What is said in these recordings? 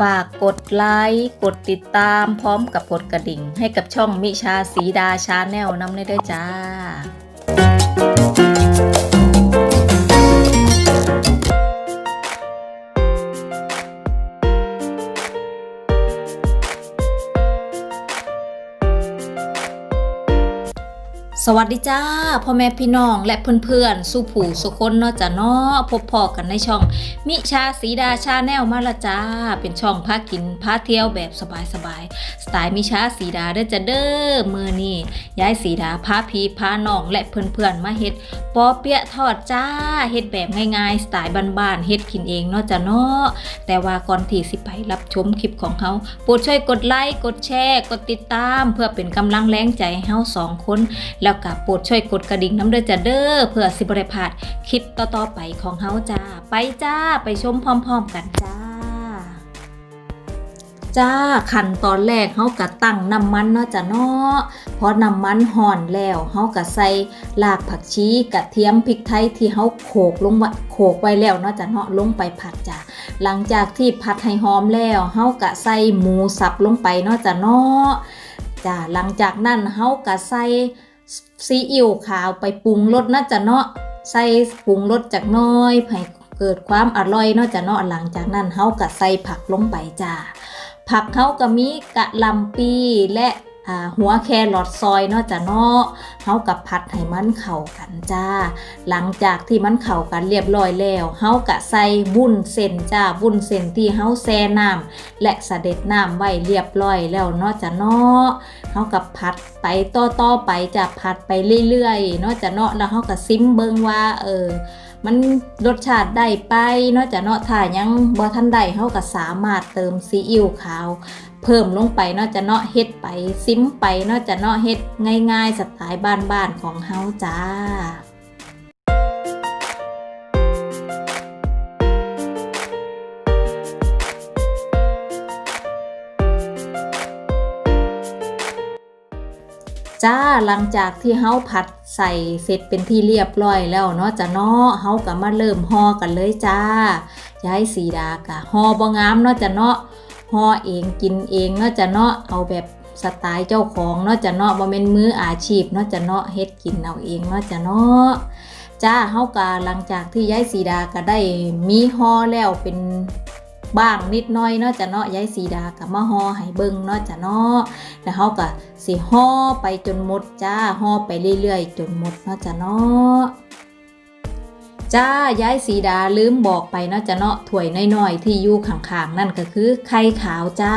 ฝากกดไลค์กดติดตามพร้อมกับกดกระดิ่ง ให้กับช่องมิชาสีดาชาแนลน้ำได้ด้วยจ้า สวัสดีจ้าพ่อแม่พี่น้องและเพื่อนๆสู้ผู้สุคนเนาะจ้ะเนาะพบพอกันในช่อง มิชาสีดาชาแนลมาละจ้า เป็นช่องพากินพาเที่ยวแบบสบายๆสไตล์มิชาสีดาเด้อจ้ะเด้อมือนี่ย้ายสีดาพาพีพาน้องและเพื่อนๆมาเฮ็ดปอเปี๊ยะทอดจ้าเฮ็ดแบบง่ายๆสไตล์บ้านๆเฮ็ดกินเองเนาะจ้ะเนาะแต่ว่าก่อนที่สิไปรับชมคลิปของเขาโปรดช่วยกดไลค์กดแชร์ กดติดตาม เพื่อเป็นกำลังแรงใจให้เฮาสองคนแล้วก็โปรดช่วยกดกระดิ่งน้ำเด้อจ้าเด้อเพื่อสิบริพาดคลิปต่อๆไปของเฮาจ้า ไปจ้าไปชมพร้อม ๆ กันจ้า จ้าขั้นตอนแรกเฮากะตั้งน้ำมันเนาะจ้ะเนาะพอน้ำมันห่อนแล้วเฮากะใส่รากผักชีกระเทียมพริกไทยที่เฮาโขกลงไวโขกไว้แล้วเนาะจ้ะเนาะลงไปผัดจ้ะหลังจากที่ผัดให้หอมแล้วเฮากะใส่หมูสับลงไปเนาะจ้ะเนาะจ้าหลังจากนั้นเฮากะใส่ ซีอิ๊วขาวไปปรุงรสน่าจะเนาะใส่ปรุงรสจากน้อยให้เกิดความอร่อยเนาจะเนาะหลังจากนั้นเฮาก็ใส่ผักลงไปจ้าผักเฮาก็มีกะลำปีและ หัวแครอทซอยเนาะจ๊ะเนาะเฮากับผัดให้มันเข้ากันจ้า หลังจากที่มันเข้ากันเรียบร้อยแล้วเฮากะใส่วุ้นเส้นจ้าวุ้นเส้นที่เฮาแช่น้ำและเสด็จน้ำไว้เรียบร้อยแล้วเนาะจ๊ะเนาะเฮากับผัดไปต่อๆไปจะผัดไปเรื่อยๆเนาะจะเนาะแล้วเฮาก็ซิมเบิ่งว่าเออ มันรสชาติได้ไปเนอะจะเนาะถ้ายังบ่ทันได้เฮาก็สามารถเติมซีอิ๊วขาว เพิ่มลงไปเนอะจะเนาะเฮ็ดไปซิมไปเนอะจะเนาะเฮ็ดง่ายๆสไตล์บ้านๆของเฮาจ้า จ้าหลังจากที่เฮาผัดใส่เสร็จเป็นที่เรียบร้อยแล้วเนาะจ้ะเนาะเฮาก็มาเริ่มห่อกันเลยจ้าย้ายสีดากะห่อบ่งามเนาะจ้ะเนาะห่อเองกินเองเนาะจ้ะเนาะเอาแบบสไตล์เจ้าของเนาะจ้ะเนาะบ่แม่นมืออาชีพเนาะจ้ะเนาะเฮ็ดกินเอาเองเนาะจ้ะเนาะจ้าเฮาก็หลังจากที่ย้ายสีดาก็ได้มีห่อแล้วเป็น บ้างนิดน่อยเนาะจ้ะเนาะย้ายสีดาก็มาห่อให้เบิ่งเนาะจ้ะเนาะแล้วเขาก็สิห่อไปจนหมดจ้าห่อไปเรื่อยๆ จนหมดเนาะจ้ะเนาะจ้าย้ายสีดาลืมบอกไปเนาะจะเนาะถ้วยน้อยๆที่อยู่ข้างๆนั่นก็คือไข่ขาวจ้า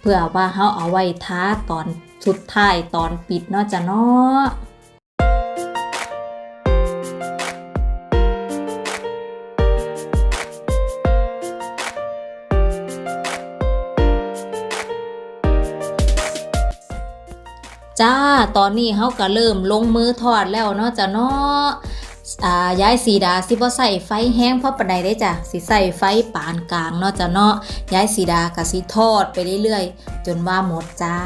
เพื่อว่าเขาเอาไว้ทาตอนสุดท้ายตอนปิดเนาะจะเนาะ จ้า ตอนนี้เขาก็เริ่มลงมือทอดแล้วเนาะจ้ะเนาะอ่าย้ายสีดาสิบ่ใส่ไฟแห้งเพราะปานใดได้จ้ะสิใส่ไฟปานกลางเนาะจ้ะเนาะย้ายสีดาก็สิทอดไปเรื่อยๆ จนว่าหมดจ้า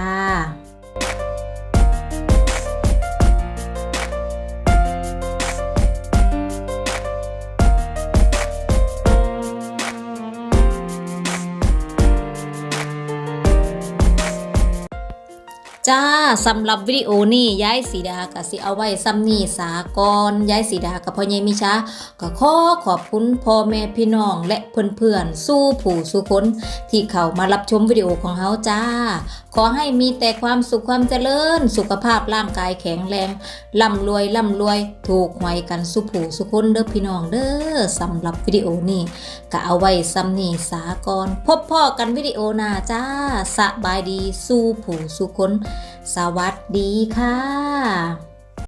จ้าสำหรับวิดีโอนี้ย้ายสีดากับสิเอาไว้ซ้ำนี่สากรย้ายสีดากับพ่อใหญ่มิชาก็ขอขอบคุณพ่อแม่พี่น้องและเพื่อนๆสู้ผู้สู้คนที่เข้ามารับชมวิดีโอของเฮาจ้า ขอให้มีแต่ความสุขความเจริญ สุขภาพร่างกายแข็งแรงร่ำรวยร่ำรวย ถูกหวยกันสุผู้สุคนเด้อพี่น้องเด้อสำหรับวิดีโอนี้ก็เอาไว้ซ้ำนี่สากรพบพ่อกันวิดีโอหน้าจ้าสบายดีสู้ผู้สู้คนสวัสดีค่ะ